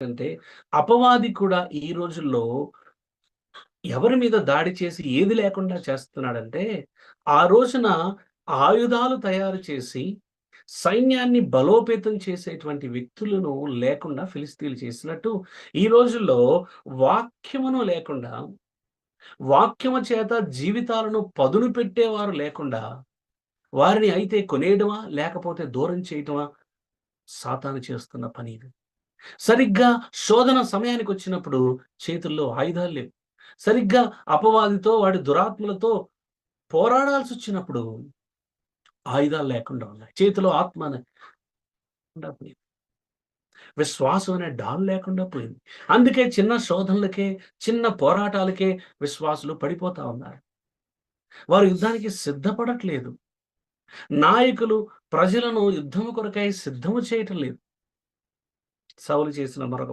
అంటే అపవాది కూడా ఈ రోజుల్లో ఎవరి మీద దాడి చేసి ఏది లేకుండా చేస్తున్నాడంటే ఆ రోజున ఆయుధాలు తయారు చేసి సైన్యాన్ని బలోపేతం చేసేటువంటి వ్యక్తులను లేకుండా ఫిలిస్తీన్లు చేసినట్టు ఈ రోజుల్లో వాక్యమును లేకుండా వాక్యము చేత జీవితాలను పదును పెట్టేవారు లేకుండా వారిని అయితే కొనేయడమా లేకపోతే దూరం చేయటమా సాతాను చేస్తున్న పని ఇది. సరిగ్గా శోధన సమయానికి వచ్చినప్పుడు చేతుల్లో ఆయుధాలు లేవు. సరిగ్గా అపవాదితో వాడి దురాత్మలతో పోరాడాల్సి వచ్చినప్పుడు ఆయుధాలు లేకుండా ఉన్నాయి. చేతిలో ఆత్మ లేకుండా పోయింది. విశ్వాసం అనే డాల్ లేకుండా పోయింది. అందుకే చిన్న శోధనలకే చిన్న పోరాటాలకే విశ్వాసులు పడిపోతా ఉన్నారు. వారు యుద్ధానికి సిద్ధపడట్లేదు. నాయకులు ప్రజలను యుద్ధము కొరకై సిద్ధము చేయటం లేదు. సౌలు చేసిన మరొక